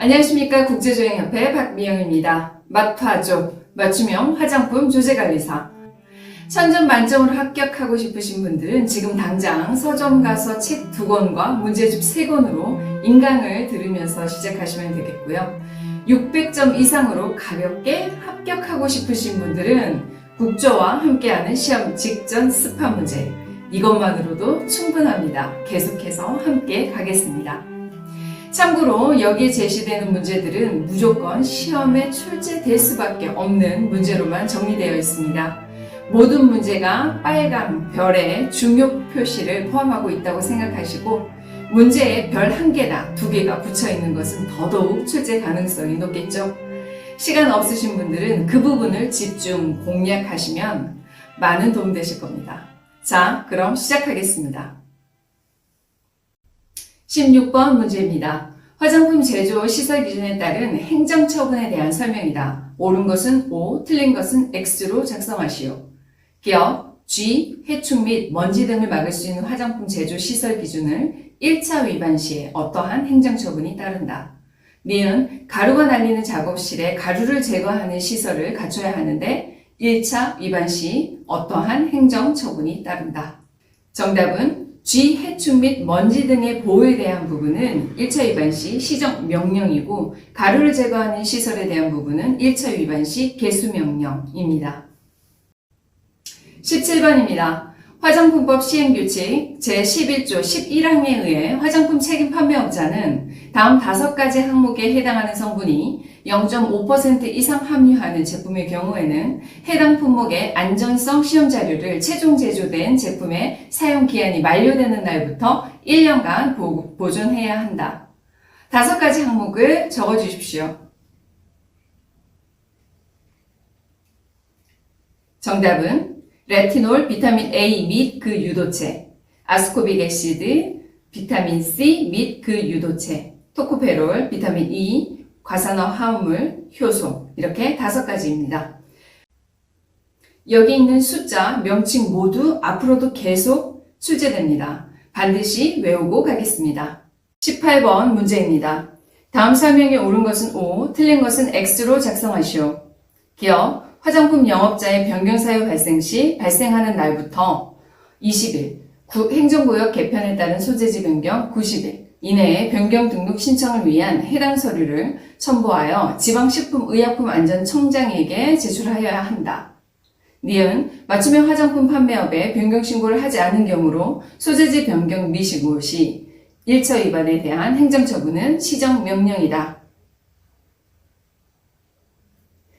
안녕하십니까 국제조행협회 박미영입니다. 맛화조 맞춤형 화장품 조제관리사 천점 만점으로 합격하고 싶으신 분들은 지금 당장 서점 가서 책 두 권과 문제집 세 권으로 인강을 들으면서 시작하시면 되겠고요. 600점 이상으로 가볍게 합격하고 싶으신 분들은 국조와 함께하는 시험 직전 스파 문제 이것만으로도 충분합니다. 계속해서 함께 가겠습니다. 참고로 여기에 제시되는 문제들은 무조건 시험에 출제될 수밖에 없는 문제로만 정리되어 있습니다. 모든 문제가 빨간 별의 중요 표시를 포함하고 있다고 생각하시고 문제에 별 한 개나 두 개가 붙여 있는 것은 더더욱 출제 가능성이 높겠죠. 시간 없으신 분들은 그 부분을 집중 공략하시면 많은 도움 되실 겁니다. 자, 그럼 시작하겠습니다. 16번 문제입니다. 화장품 제조 시설 기준에 따른 행정 처분에 대한 설명이다. 옳은 것은 O, 틀린 것은 X로 작성하시오. 기업, G, 해충 및 먼지 등을 막을 수 있는 화장품 제조 시설 기준을 1차 위반 시에 어떠한 행정 처분이 따른다. 니은, 가루가 날리는 작업실에 가루를 제거하는 시설을 갖춰야 하는데 1차 위반 시 어떠한 행정 처분이 따른다. 정답은 G 해충 및 먼지 등의 보호에 대한 부분은 1차 위반 시 시정 명령이고 가루를 제거하는 시설에 대한 부분은 1차 위반 시 개수 명령입니다. 17번입니다. 화장품법 시행규칙 제11조 11항에 의해 화장품 책임 판매업자는 다음 다섯 가지 항목에 해당하는 성분이 0.5% 이상 함유하는 제품의 경우에는 해당 품목의 안전성 시험 자료를 최종 제조된 제품의 사용 기한이 만료되는 날부터 1년간 보, 보존해야 한다. 다섯 가지 항목을 적어 주십시오. 정답은 레티놀, 비타민 A 및 그 유도체, 아스코빅 애시드, 비타민 C 및 그 유도체, 토코페롤, 비타민 E, 과산화 화합물, 효소 이렇게 다섯 가지입니다. 여기 있는 숫자, 명칭 모두 앞으로도 계속 출제됩니다. 반드시 외우고 가겠습니다. 18번 문제입니다. 다음 설명에 옳은 것은 O, 틀린 것은 X로 작성하시오. 기업, 화장품 영업자의 변경 사유 발생 시 발생하는 날부터 20일, 구- 행정구역 개편에 따른 소재지 변경 90일 이내에 변경 등록 신청을 위한 해당 서류를 첨부하여 지방식품의약품안전청장에게 제출하여야 한다. 니은 맞춤형 화장품 판매업에 변경 신고를 하지 않은 경우로 소재지 변경 미신고 시 1차 위반에 대한 행정처분은 시정명령이다.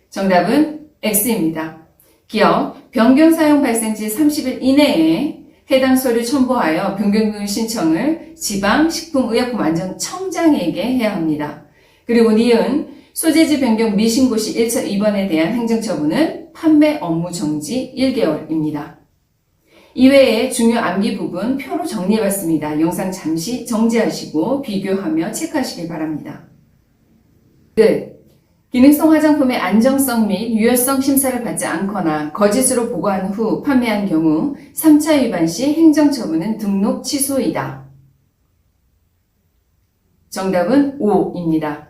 정답은 X입니다. 기업 변경 사용 발생 시 30일 이내에 해당 서류 첨부하여 변경 등 신청을 지방식품의약품안전청장에게 해야 합니다. 그리고 니은 소재지 변경 미신고 시 1차 위반에 대한 행정처분은 판매 업무 정지 1개월입니다. 이외에 중요 암기 부분 표로 정리해봤습니다. 영상 잠시 정지하시고 비교하며 체크하시길 바랍니다. 끝. 기능성 화장품의 안정성 및 유효성 심사를 받지 않거나 거짓으로 보고한 후 판매한 경우 3차 위반 시 행정처분은 등록 취소이다. 정답은 5입니다.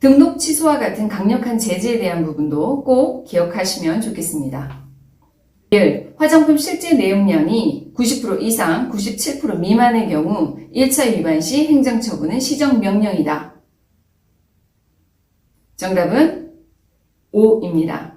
등록 취소와 같은 강력한 제재에 대한 부분도 꼭 기억하시면 좋겠습니다. 1. 화장품 실제 내용량이 90% 이상 97% 미만의 경우 1차 위반 시 행정처분은 시정명령이다. 정답은 5입니다.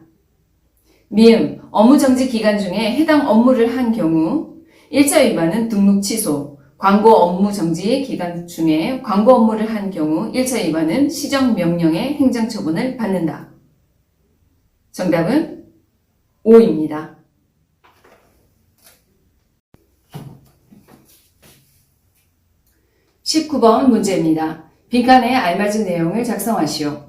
미음, 업무 정지 기간 중에 해당 업무를 한 경우 1차 위반은 등록 취소, 광고 업무 정지 기간 중에 광고 업무를 한 경우 1차 위반은 시정 명령의 행정처분을 받는다. 정답은 5입니다. (19번) 문제입니다. 빈칸에 알맞은 내용을 작성하시오.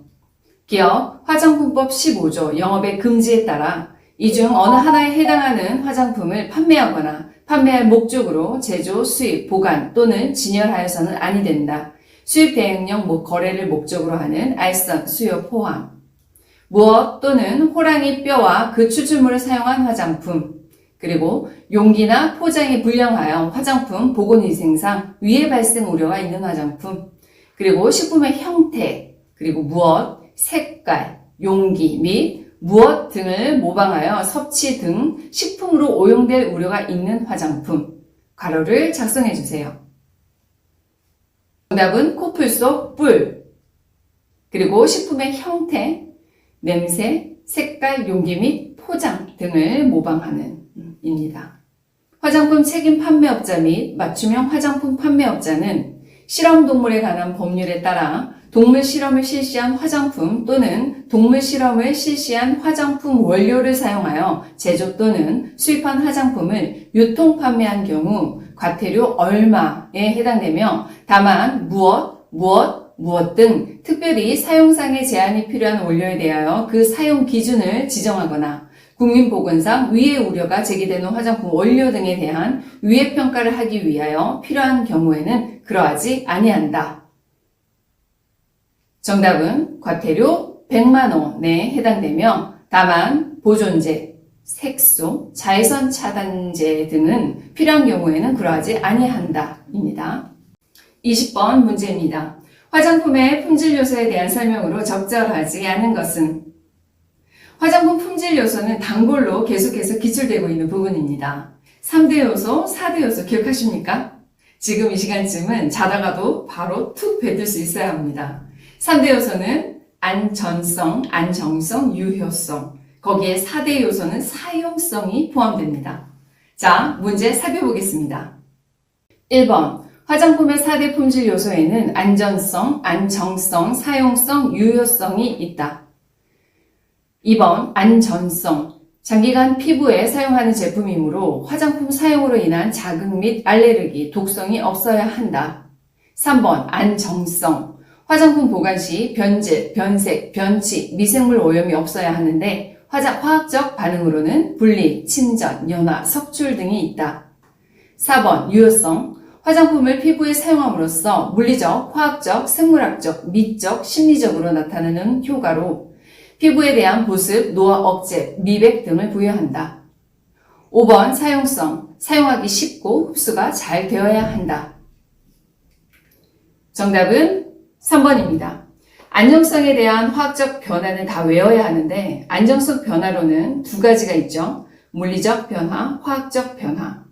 기업 화장품법 15조 영업의 금지에 따라 이 중 어느 하나에 해당하는 화장품을 판매하거나 판매할 목적으로 제조, 수입, 보관 또는 진열하여서는 아니 된다. 수입 대행령 목 거래를 목적으로 하는 알선, 수요 포함. 무엇 또는 호랑이 뼈와 그 추출물을 사용한 화장품. 그리고 용기나 포장에 불량하여 화장품 보건위생상 위해 발생 우려가 있는 화장품. 그리고 식품의 형태, 그리고 무엇, 색깔, 용기 및 무엇 등을 모방하여 섭취 등 식품으로 오용될 우려가 있는 화장품, 괄호를 작성해 주세요. 정답은 코풀 속 뿔, 그리고 식품의 형태, 냄새, 색깔, 용기 및 포장 등을 모방하는 음, 입니다. 화장품 책임 판매업자 및 맞춤형 화장품 판매업자는 실험동물에 관한 법률에 따라 동물 실험을 실시한 화장품 또는 동물 실험을 실시한 화장품 원료를 사용하여 제조 또는 수입한 화장품을 유통 판매한 경우 과태료 얼마에 해당되며 다만 무엇, 무엇, 무엇 등 특별히 사용상의 제한이 필요한 원료에 대하여 그 사용 기준을 지정하거나 국민보건상 위해 우려가 제기되는 화장품 원료 등에 대한 위해 평가를 하기 위하여 필요한 경우에는 그러하지 아니한다. 정답은 과태료 100만 원에 해당되며 다만 보존제, 색소, 자외선 차단제 등은 필요한 경우에는 그러하지 아니한다입니다. 20번 문제입니다. 화장품의 품질 요소에 대한 설명으로 적절하지 않은 것은 화장품 품질 요소는 단골로 계속해서 기출되고 있는 부분입니다. 3대 요소, 4대 요소 기억하십니까? 지금 이 시간쯤은 자다가도 바로 툭 뱉을 수 있어야 합니다. 3대 요소는 안전성, 안정성, 유효성. 거기에 4대 요소는 사용성이 포함됩니다. 자, 문제 살펴보겠습니다. 1번. 화장품의 4대 품질 요소에는 안전성, 안정성, 사용성, 유효성이 있다. 2번. 안전성. 장기간 피부에 사용하는 제품이므로 화장품 사용으로 인한 자극 및 알레르기, 독성이 없어야 한다. 3번. 안정성. 화장품 보관 시 변질, 변색, 변치, 미생물 오염이 없어야 하는데 화장, 화학적 반응으로는 분리, 침전, 연화, 석출 등이 있다. 4번 유효성 화장품을 피부에 사용함으로써 물리적, 화학적, 생물학적, 미적, 심리적으로 나타나는 효과로 피부에 대한 보습, 노화 억제, 미백 등을 부여한다. 5번 사용성 사용하기 쉽고 흡수가 잘 되어야 한다. 정답은 3번입니다. 안정성에 대한 화학적 변화는 다 외워야 하는데 안정성 변화로는 두 가지가 있죠. 물리적 변화, 화학적 변화.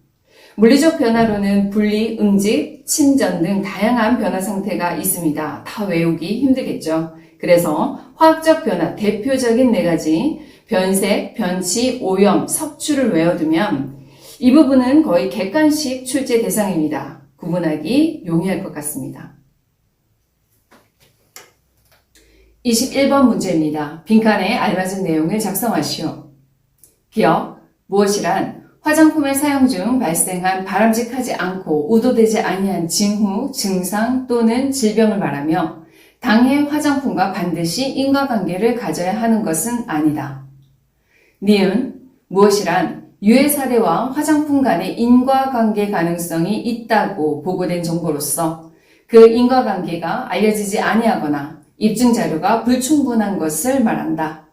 물리적 변화로는 분리, 응집, 침전 등 다양한 변화 상태가 있습니다. 다 외우기 힘들겠죠. 그래서 화학적 변화 대표적인 네 가지 변색, 변치, 오염, 섭취를 외워두면 이 부분은 거의 객관식 출제 대상입니다. 구분하기 용이할 것 같습니다. 21번 문제입니다. 빈칸에 알맞은 내용을 작성하시오. 기억, 무엇이란 화장품을 사용 중 발생한 바람직하지 않고 의도되지 아니한 징후, 증상 또는 질병을 말하며 당해 화장품과 반드시 인과관계를 가져야 하는 것은 아니다. 니은, 무엇이란 유해 사례와 화장품 간의 인과관계 가능성이 있다고 보고된 정보로서 그 인과관계가 알려지지 아니하거나 입증 자료가 불충분한 것을 말한다.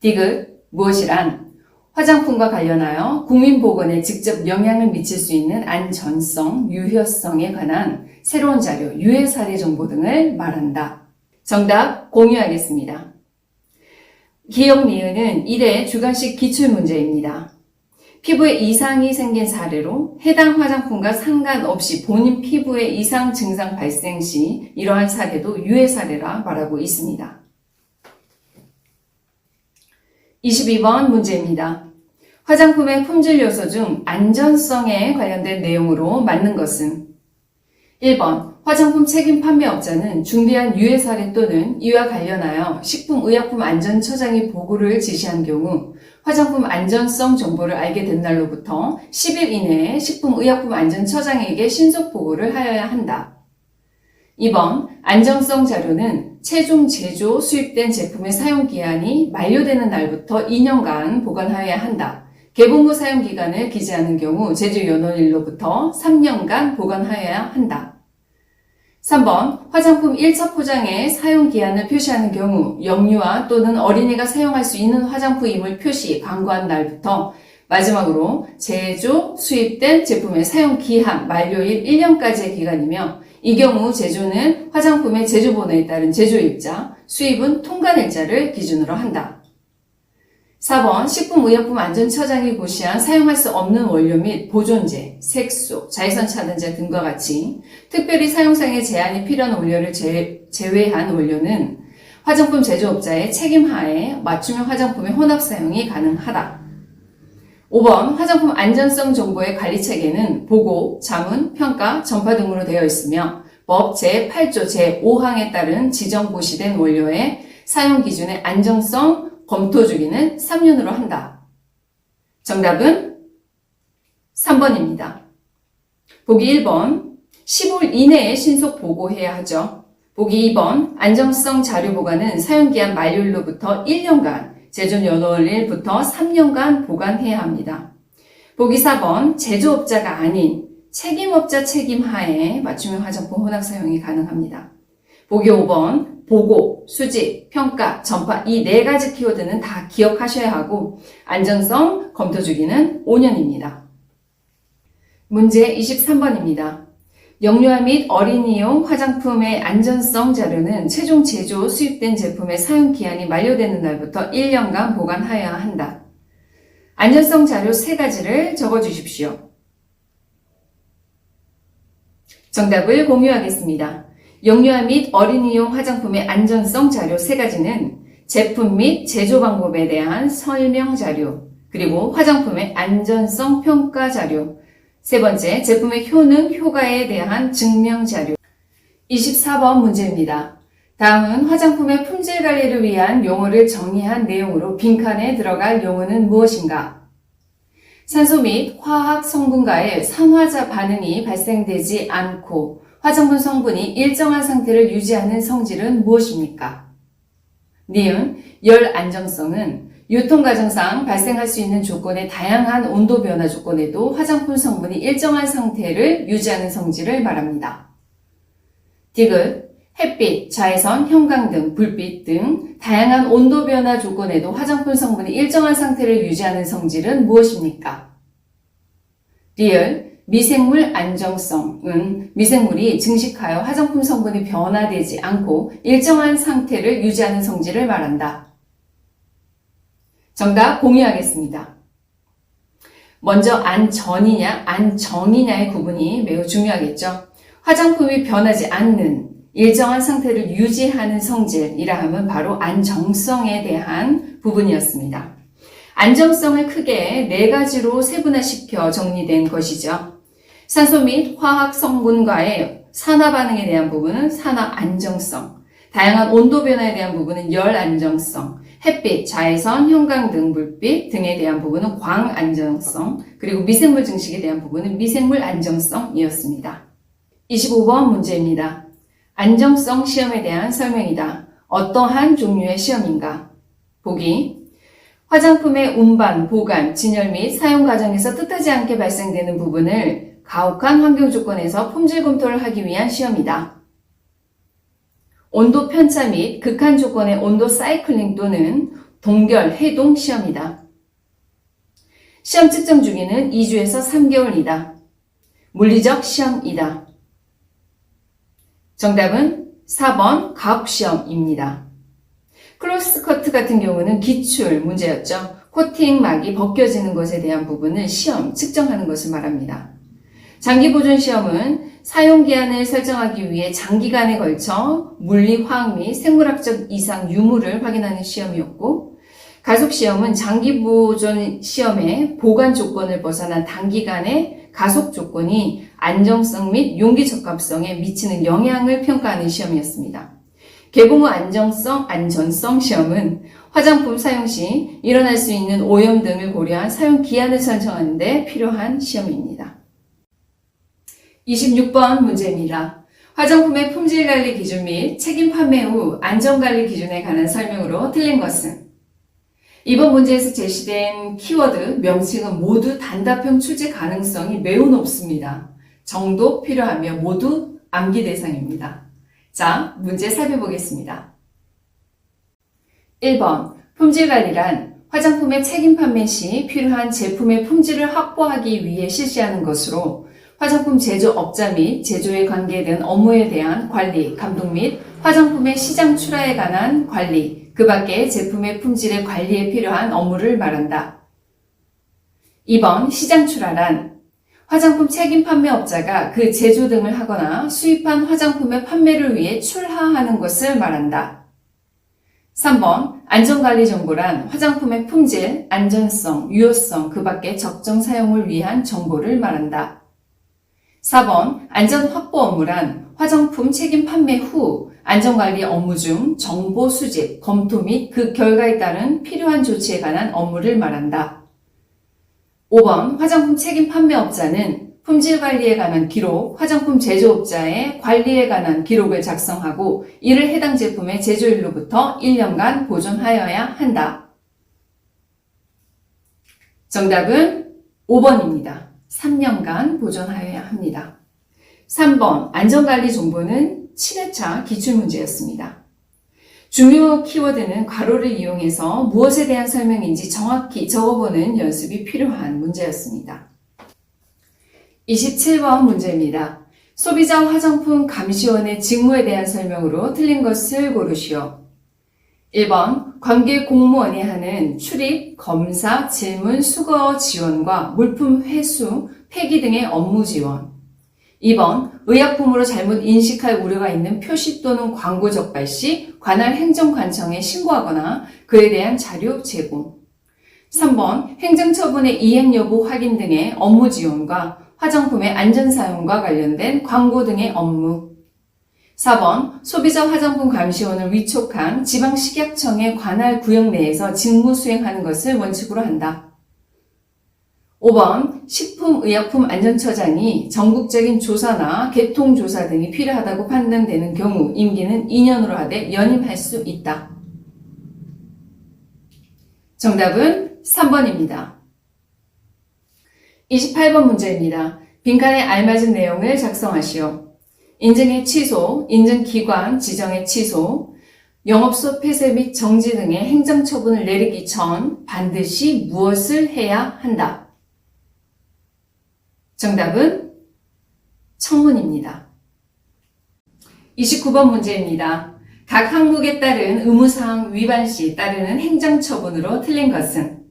디귿, 무엇이란 화장품과 관련하여 국민보건에 직접 영향을 미칠 수 있는 안전성, 유효성에 관한 새로운 자료, 유해 사례 정보 등을 말한다. 정답 공유하겠습니다. 기억 니은은 1회 주관식 기출문제입니다. 피부에 이상이 생긴 사례로 해당 화장품과 상관없이 본인 피부에 이상 증상 발생 시 이러한 사례도 유해 사례라 말하고 있습니다. 22번 문제입니다. 화장품의 품질 요소 중 안전성에 관련된 내용으로 맞는 것은 1번 화장품 책임 판매업자는 준비한 유해 사례 또는 이와 관련하여 식품의약품안전처장이 보고를 지시한 경우 화장품 안전성 정보를 알게 된 날로부터 10일 이내에 식품의약품안전처장에게 신속 보고를 하여야 한다. 2번 안정성 자료는 최종 제조 수입된 제품의 사용 기한이 만료되는 날부터 2년간 보관하여야 한다. 개봉 후 사용 기간을 기재하는 경우 제조 연원일로부터 3년간 보관하여야 한다. 3번 화장품 1차 포장에 사용 기한을 표시하는 경우 영유아 또는 어린이가 사용할 수 있는 화장품임을 표시 광고한 날부터 마지막으로 제조 수입된 제품의 사용 기한 만료일 1년까지의 기간이며 이 경우 제조는 화장품의 제조번호에 따른 제조일자, 수입은 통관일자를 기준으로 한다. 4번 식품의약품안전처장이 고시한 사용할 수 없는 원료 및 보존제, 색소, 자외선 차단제 등과 같이 특별히 사용상의 제한이 필요한 원료를 제, 제외한 원료는 화장품 제조업자의 책임하에 맞춤형 화장품의 혼합 사용이 가능하다. 5번 화장품 안전성 정보의 관리 체계는 보고, 자문, 평가, 전파 등으로 되어 있으며 법 제8조 제5항에 따른 지정 고시된 원료의 사용 기준의 안정성 검토 주기는 3년으로 한다. 정답은 3번입니다. 보기 1번 15일 이내에 신속 보고해야 하죠. 보기 2번 안정성 자료 보관은 사용기한 만료일로부터 1년간 제조 연월일부터 3년간 보관해야 합니다. 보기 4번 제조업자가 아닌 책임업자 책임하에 맞춤형 화장품 혼합 사용이 가능합니다. 보기 5번 보고, 수집, 평가, 전파 이 네 가지 키워드는 다 기억하셔야 하고 안정성 검토 주기는 5년입니다. 문제 23번입니다. 영유아 및 어린이용 화장품의 안전성 자료는 최종 제조 수입된 제품의 사용 기한이 만료되는 날부터 1년간 보관하여야 한다. 안전성 자료 세 가지를 적어 주십시오. 정답을 공유하겠습니다. 영유아 및 어린이용 화장품의 안전성 자료 세 가지는 제품 및 제조 방법에 대한 설명 자료, 그리고 화장품의 안전성 평가 자료, 세 번째, 제품의 효능, 효과에 대한 증명 자료. 24번 문제입니다. 다음은 화장품의 품질 관리를 위한 용어를 정의한 내용으로 빈칸에 들어갈 용어는 무엇인가? 산소 및 화학 성분과의 산화자 반응이 발생되지 않고 화장품 성분이 일정한 상태를 유지하는 성질은 무엇입니까? 니은, 열 안정성은 유통 과정상 발생할 수 있는 조건의 다양한 온도 변화 조건에도 화장품 성분이 일정한 상태를 유지하는 성질을 말합니다. 디귿, 햇빛, 자외선, 형광등, 불빛 등 다양한 온도 변화 조건에도 화장품 성분이 일정한 상태를 유지하는 성질은 무엇입니까? 리을, 미생물 안정성은 미생물이 증식하여 화장품 성분이 변화되지 않고 일정한 상태를 유지하는 성질을 말한다. 정답 공유하겠습니다. 먼저 안전이냐 안정이냐의 구분이 매우 중요하겠죠. 화장품이 변하지 않는 일정한 상태를 유지하는 성질이라 하면 바로 안정성에 대한 부분이었습니다. 안정성을 크게 네 가지로 세분화시켜 정리된 것이죠. 산소 및 화학 성분과의 산화 반응에 대한 부분은 산화 안정성, 다양한 온도 변화에 대한 부분은 열 안정성, 햇빛, 자외선, 형광등, 불빛 등에 대한 부분은 광 안정성, 그리고 미생물 증식에 대한 부분은 미생물 안정성이었습니다. 25번 문제입니다. 안정성 시험에 대한 설명이다. 어떠한 종류의 시험인가? 보기. 화장품의 운반, 보관, 진열 및 사용 과정에서 뜻하지 않게 발생되는 부분을 가혹한 환경 조건에서 품질 검토를 하기 위한 시험이다. 온도 편차 및 극한 조건의 온도 사이클링 또는 동결, 해동 시험이다. 시험 측정 주기는 2주에서 3개월이다. 물리적 시험이다. 정답은 4번 가혹시험입니다. 클로스커트 같은 경우는 기출 문제였죠. 코팅막이 벗겨지는 것에 대한 부분을 시험, 측정하는 것을 말합니다. 장기 보존 시험은 사용 기한을 설정하기 위해 장기간에 걸쳐 물리, 화학 및 생물학적 이상 유무를 확인하는 시험이었고, 가속 시험은 장기 보존 시험의 보관 조건을 벗어난 단기간의 가속 조건이 안정성 및 용기 적합성에 미치는 영향을 평가하는 시험이었습니다. 개봉 후 안정성, 안전성 시험은 화장품 사용 시 일어날 수 있는 오염 등을 고려한 사용 기한을 설정하는 데 필요한 시험입니다. 26번 문제입니다. 화장품의 품질 관리 기준 및 책임 판매 후 안전 관리 기준에 관한 설명으로 틀린 것은 이번 문제에서 제시된 키워드 명칭은 모두 단답형 출제 가능성이 매우 높습니다. 정도 필요하며 모두 암기 대상입니다. 자, 문제 살펴보겠습니다. 1번 품질 관리란 화장품의 책임 판매 시 필요한 제품의 품질을 확보하기 위해 실시하는 것으로 화장품 제조업자 및 제조에 관계된 업무에 대한 관리, 감독 및 화장품의 시장 출하에 관한 관리, 그 밖에 제품의 품질의 관리에 필요한 업무를 말한다. 2번 시장 출하란 화장품 책임 판매업자가 그 제조 등을 하거나 수입한 화장품의 판매를 위해 출하하는 것을 말한다. 3번 안전관리 정보란 화장품의 품질, 안전성, 유효성, 그 밖에 적정 사용을 위한 정보를 말한다. 4번 안전 확보 업무란 화장품 책임 판매 후 안전관리 업무 중 정보 수집, 검토 및 그 결과에 따른 필요한 조치에 관한 업무를 말한다. 5번 화장품 책임 판매업자는 품질 관리에 관한 기록, 화장품 제조업자의 관리에 관한 기록을 작성하고 이를 해당 제품의 제조일로부터 1년간 보존하여야 한다. 정답은 5번입니다. 3년간 보존하여야 합니다. 3번 안전관리 정보는 7회차 기출문제였습니다. 중요 키워드는 괄호를 이용해서 무엇에 대한 설명인지 정확히 적어보는 연습이 필요한 문제였습니다. 27번 문제입니다. 소비자 화장품 감시원의 직무에 대한 설명으로 틀린 것을 고르시오. 1번 관계 공무원이 하는 출입, 검사, 질문, 수거 지원과 물품 회수, 폐기 등의 업무 지원. 2번 의약품으로 잘못 인식할 우려가 있는 표시 또는 광고 적발 시 관할 행정관청에 신고하거나 그에 대한 자료 제공. 3번 행정처분의 이행 여부 확인 등의 업무 지원과 화장품의 안전 사용과 관련된 광고 등의 업무. 4번 소비자 화장품 감시원을 위촉한 지방식약청의 관할 구역 내에서 직무 수행하는 것을 원칙으로 한다. 5번 식품의약품안전처장이 전국적인 조사나 개통조사 등이 필요하다고 판단되는 경우 임기는 2년으로 하되 연임할 수 있다. 정답은 3번입니다. 28번 문제입니다. 빈칸에 알맞은 내용을 작성하시오. 인증의 취소, 인증기관 지정의 취소, 영업소 폐쇄 및 정지 등의 행정처분을 내리기 전 반드시 무엇을 해야 한다. 정답은 청문입니다. 29번 문제입니다. 각 항목에 따른 의무사항 위반 시 따르는 행정처분으로 틀린 것은?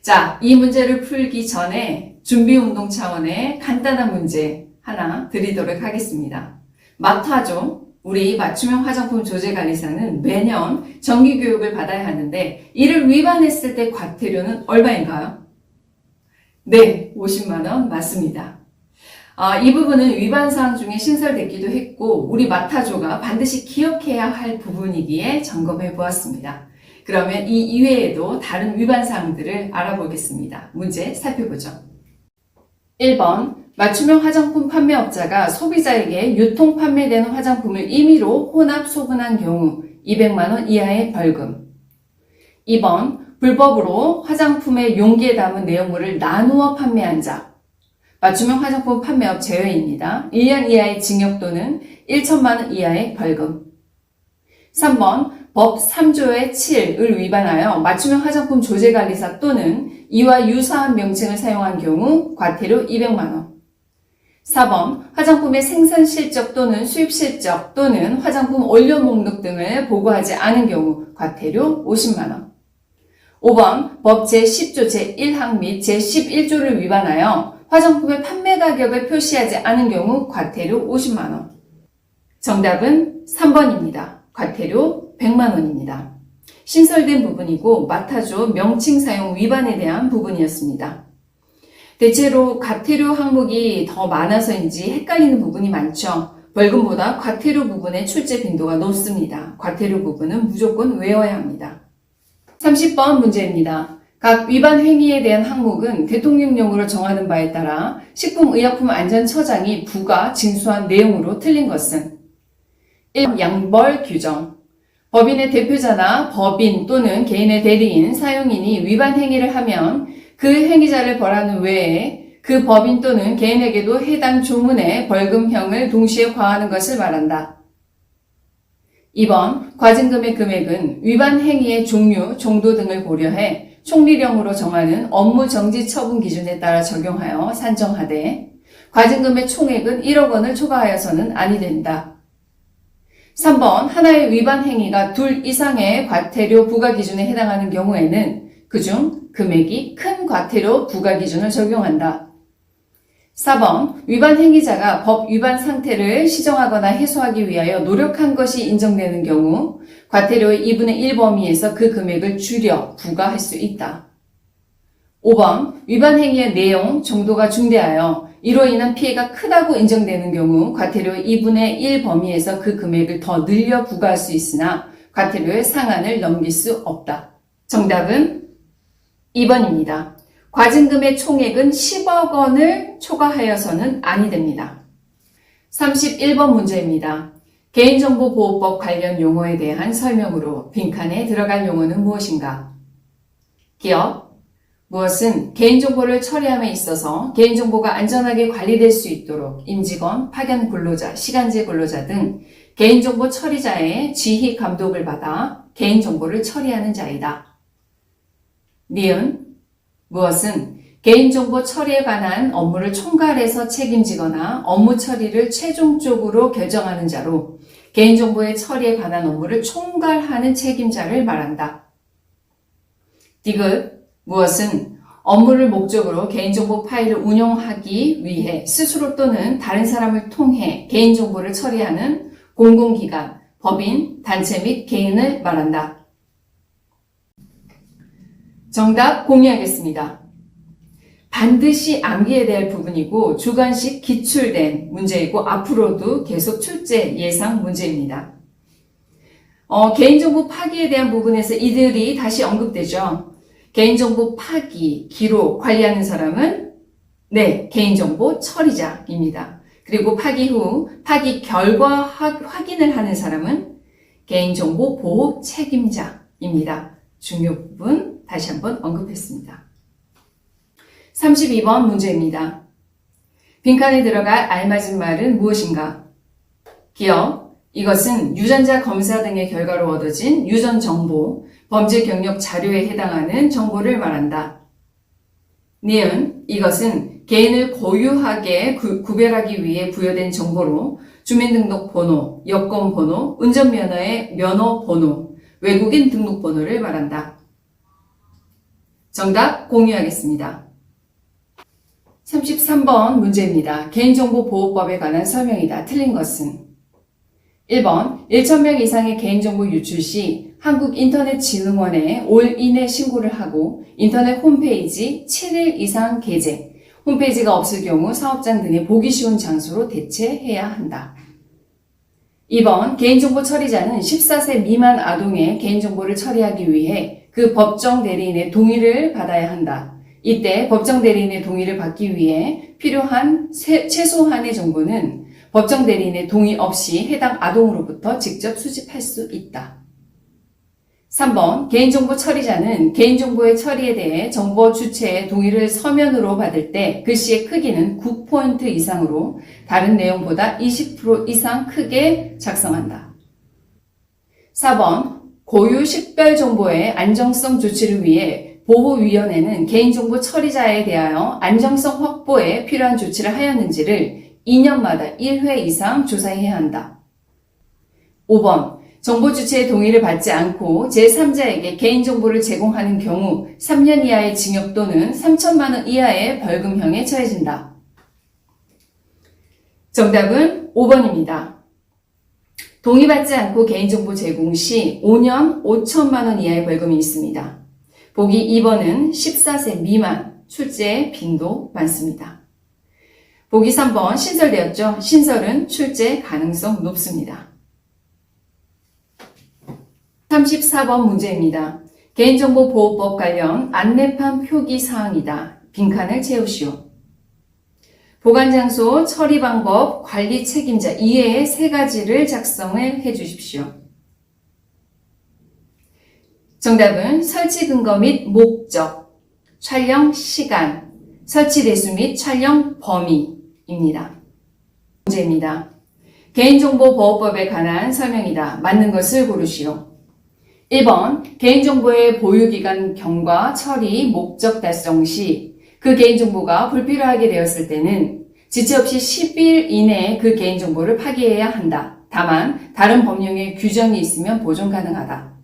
자, 이 문제를 풀기 전에 준비운동 차원의 간단한 문제 하나 드리도록 하겠습니다. 마타죠. 우리 맞춤형 화장품 조제 관리사는 매년 정기 교육을 받아야 하는데 이를 위반했을 때 과태료는 얼마인가요? 네, 50만 원 맞습니다. 아, 이 부분은 위반 사항 중에 신설됐기도 했고 우리 마타조가 반드시 기억해야 할 부분이기에 점검해 보았습니다. 그러면 이 이외에도 다른 위반 사항들을 알아보겠습니다. 문제 살펴보죠. 1번 맞춤형 화장품 판매업자가 소비자에게 유통 판매되는 화장품을 임의로 혼합 소분한 경우 200만원 이하의 벌금. 2번 불법으로 화장품의 용기에 담은 내용물을 나누어 판매한 자. 맞춤형 화장품 판매업 제외입니다. 1년 이하의 징역 또는 1천만원 이하의 벌금. 3번 법 3조의 7을 위반하여 맞춤형 화장품 조제관리사 또는 이와 유사한 명칭을 사용한 경우 과태료 200만원 4번 화장품의 생산 실적 또는 수입 실적 또는 화장품 원료 목록 등을 보고하지 않은 경우 과태료 50만원 5번 법 제10조 제1항 및 제11조를 위반하여 화장품의 판매 가격을 표시하지 않은 경우 과태료 50만원 정답은 3번입니다. 과태료 100만원입니다. 신설된 부분이고 마타조 명칭 사용 위반에 대한 부분이었습니다. 대체로 과태료 항목이 더 많아서인지 헷갈리는 부분이 많죠. 벌금보다 과태료 부분의 출제 빈도가 높습니다. 과태료 부분은 무조건 외워야 합니다. 30번 문제입니다. 각 위반 행위에 대한 항목은 대통령령으로 정하는 바에 따라 식품의약품안전처장이 부가 징수한 내용으로 틀린 것은 1. 양벌 규정 법인의 대표자나 법인 또는 개인의 대리인, 사용인이 위반 행위를 하면 그 행위자를 벌하는 외에 그 법인 또는 개인에게도 해당 조문에 벌금형을 동시에 과하는 것을 말한다. 2번 과징금의 금액은 위반 행위의 종류, 정도 등을 고려해 총리령으로 정하는 업무 정지 처분 기준에 따라 적용하여 산정하되 과징금의 총액은 1억 원을 초과하여서는 아니 된다. 3번 하나의 위반 행위가 둘 이상의 과태료 부과 기준에 해당하는 경우에는 그중 금액이 큰 과태료 부과 기준을 적용한다. 4번 위반 행위자가 법 위반 상태를 시정하거나 해소하기 위하여 노력한 것이 인정되는 경우 과태료의 2분의 1 범위에서 그 금액을 줄여 부과할 수 있다. 5번 위반 행위의 내용, 정도가 중대하여 이로 인한 피해가 크다고 인정되는 경우 과태료의 2분의 1 범위에서 그 금액을 더 늘려 부과할 수 있으나 과태료의 상한을 넘길 수 없다. 정답은 2번입니다. 과징금의 총액은 10억 원을 초과하여서는 아니 됩니다. 31번 문제입니다. 개인정보보호법 관련 용어에 대한 설명으로 빈칸에 들어갈 용어는 무엇인가? 기업, 무엇은 개인정보를 처리함에 있어서 개인정보가 안전하게 관리될 수 있도록 임직원, 파견 근로자, 시간제 근로자 등 개인정보 처리자의 지휘 감독을 받아 개인정보를 처리하는 자이다. 니은, 무엇은 개인정보 처리에 관한 업무를 총괄해서 책임지거나 업무 처리를 최종적으로 결정하는 자로 개인정보의 처리에 관한 업무를 총괄하는 책임자를 말한다. 디귿, 무엇은 업무를 목적으로 개인정보 파일을 운용하기 위해 스스로 또는 다른 사람을 통해 개인정보를 처리하는 공공기관, 법인, 단체 및 개인을 말한다. 정답 공유하겠습니다. 반드시 암기해야 될 부분이고 주관식 기출된 문제이고 앞으로도 계속 출제 예상 문제입니다. 어, 개인정보 파기에 대한 부분에서 이들이 다시 언급되죠. 개인정보 파기, 기록, 관리하는 사람은 네, 개인정보 처리자입니다. 그리고 파기 후 파기 결과 확인을 하는 사람은 개인정보 보호 책임자입니다. 중요 부분 다시 한번 언급했습니다. 32번 문제입니다. 빈칸에 들어갈 알맞은 말은 무엇인가? 기억. 이것은 유전자 검사 등의 결과로 얻어진 유전 정보, 범죄 경력 자료에 해당하는 정보를 말한다. 니은. 이것은 개인을 고유하게 구, 구별하기 위해 부여된 정보로 주민등록번호, 여권번호, 운전면허의 면허번호, 외국인 등록번호를 말한다. 정답 공유하겠습니다. 33번 문제입니다. 개인정보보호법에 관한 설명이다. 틀린 것은 1번 1,000명 이상의 개인정보 유출 시 한국인터넷진흥원에 올 이내 신고를 하고 인터넷 홈페이지 7일 이상 게재, 홈페이지가 없을 경우 사업장 등의 보기 쉬운 장소로 대체해야 한다. 2번 개인정보 처리자는 14세 미만 아동의 개인정보를 처리하기 위해 그 법정 대리인의 동의를 받아야 한다. 이때 법정 대리인의 동의를 받기 위해 필요한 최소한의 정보는 법정 대리인의 동의 없이 해당 아동으로부터 직접 수집할 수 있다. 3번 개인정보 처리자는 개인정보의 처리에 대해 정보 주체의 동의를 서면으로 받을 때 글씨의 크기는 9포인트 이상으로 다른 내용보다 20% 이상 크게 작성한다. 4번 고유 식별 정보의 안정성 조치를 위해 보호위원회는 개인정보 처리자에 대하여 안정성 확보에 필요한 조치를 하였는지를 2년마다 1회 이상 조사해야 한다. 5번 정보 주체의 동의를 받지 않고 제3자에게 개인정보를 제공하는 경우 3년 이하의 징역 또는 3천만 원 이하의 벌금형에 처해진다. 정답은 5번입니다. 동의받지 않고 개인정보 제공 시 5년 5천만 원 이하의 벌금이 있습니다. 보기 2번은 14세 미만 출제 빈도 많습니다. 보기 3번 신설되었죠. 신설은 출제 가능성 높습니다. 34번 문제입니다. 개인정보보호법 관련 안내판 표기 사항이다. 빈칸을 채우시오. 보관 장소, 처리 방법, 관리 책임자 이외의 세 가지를 작성을 해 주십시오. 정답은 설치 근거 및 목적, 촬영 시간, 설치 대수 및 촬영 범위입니다. 문제입니다. 개인정보보호법에 관한 설명이다. 맞는 것을 고르시오. 1번 개인정보의 보유기간 경과 처리 목적 달성 시 그 개인정보가 불필요하게 되었을 때는 지체 없이 10일 이내에 그 개인정보를 파기해야 한다. 다만 다른 법령에 규정이 있으면 보존 가능하다.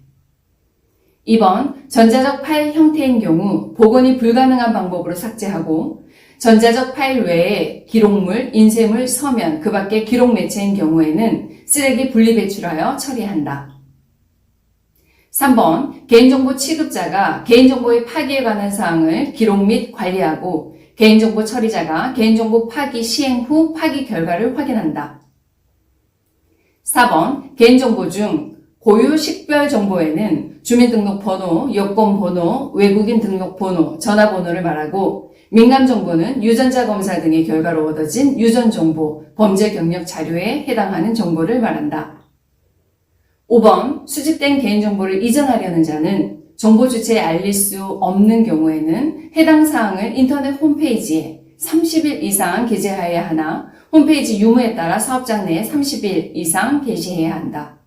2번 전자적 파일 형태인 경우 복원이 불가능한 방법으로 삭제하고 전자적 파일 외에 기록물, 인쇄물, 서면, 그 밖의 기록 매체인 경우에는 쓰레기 분리 배출하여 처리한다. 3번 개인정보 취급자가 개인정보의 파기에 관한 사항을 기록 및 관리하고 개인정보 처리자가 개인정보 파기 시행 후 파기 결과를 확인한다. 4번 개인정보 중 고유 식별 정보에는 주민등록번호, 여권번호, 외국인 등록번호, 전화번호를 말하고 민감정보는 유전자 검사 등의 결과로 얻어진 유전정보, 범죄 경력 자료에 해당하는 정보를 말한다. 5번 수집된 개인정보를 이전하려는 자는 정보 주체에 알릴 수 없는 경우에는 해당 사항을 인터넷 홈페이지에 30일 이상 게재해야 하나 홈페이지 유무에 따라 사업장 내에 30일 이상 게시해야 한다.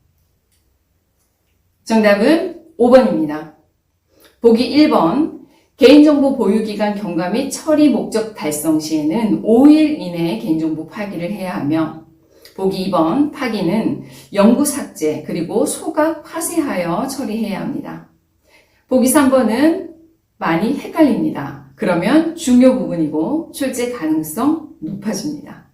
정답은 5번입니다. 보기 1번 개인정보 보유기간 경과 및 처리 목적 달성 시에는 5일 이내에 개인정보 파기를 해야 하며 보기 2번 파기는 영구 삭제 그리고 소각 파쇄하여 처리해야 합니다. 보기 3번은 많이 헷갈립니다. 그러면 중요 부분이고 출제 가능성 높아집니다.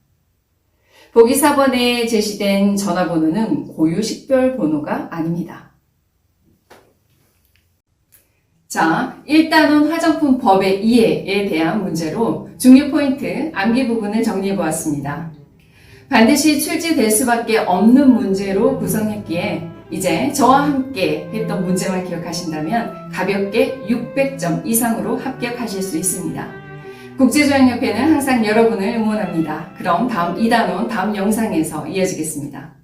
보기 4번에 제시된 전화번호는 고유 식별 번호가 아닙니다. 자, 1단원 화장품 법의 이해에 대한 문제로 중요 포인트, 암기 부분을 정리해 보았습니다. 반드시 출제될 수밖에 없는 문제로 구성했기에 이제 저와 함께 했던 문제만 기억하신다면 가볍게 600점 이상으로 합격하실 수 있습니다. 국제조약협회는 항상 여러분을 응원합니다. 그럼 다음 2단원 다음 영상에서 이어지겠습니다.